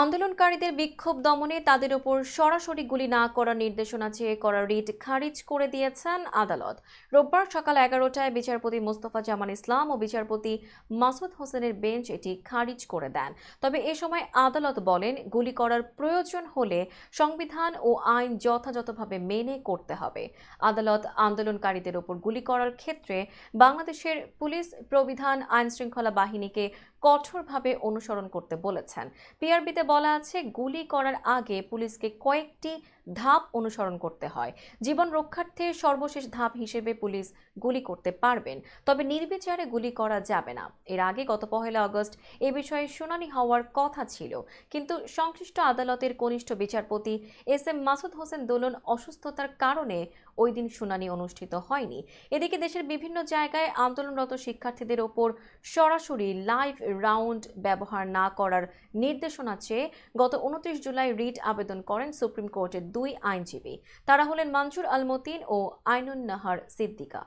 আন্দোলনকারীদের বিক্ষোভ দমনে তাদের ওপর সরাসরি গুলি না করার নির্দেশনা চেয়ে করা রিট খারিজ করে দিয়েছেন আদালত। রোববার সকাল এগারোটায় বিচারপতি মোস্তফা জামান ইসলাম ও বিচারপতি মাসুদ হোসেনের বেঞ্চ এটি খারিজ করে দেন। তবে এ সময় আদালত বলেন, গুলি করার প্রয়োজন হলে সংবিধান ও আইন যথাযথভাবে মেনে করতে হবে। আদালত আন্দোলনকারীদের ওপর গুলি করার ক্ষেত্রে বাংলাদেশের পুলিশ প্রবিধান, আইনশৃঙ্খলা বাহিনীকে কঠোরভাবে অনুসরণ করতে বলেছেন। পিআরবিতে বলা আছে গুলি করার আগে পুলিশকে কয়েকটি ধাপ অনুসরণ করতে হয়। জীবন রক্ষার্থে সর্বশেষ ধাপ হিসেবে পুলিশ গুলি করতে পারবেন, তবে নির্বিচারে গুলি করা যাবে না। এর আগে গত পহেলা আগস্ট এ বিষয়ে শুনানি হওয়ার কথা ছিল, কিন্তু সংশ্লিষ্ট আদালতের কনিষ্ঠ বিচারপতি এস এম মাসুদ হোসেন দোলন অসুস্থতার কারণে ওই দিন শুনানি অনুষ্ঠিত হয়নি। এদিকে দেশের বিভিন্ন জায়গায় আন্দোলনরত শিক্ষার্থীদের ওপর সরাসরি লাইভ রাউন্ড ব্যবহার না করার নির্দেশনা চেয়ে গত উনত্রিশ জুলাই রিট আবেদন করেন সুপ্রিম কোর্টের দুই আইনজীবী। তারা হলেন মানসুর আলমতিন ও আইনুন নাহার সিদ্দিকা।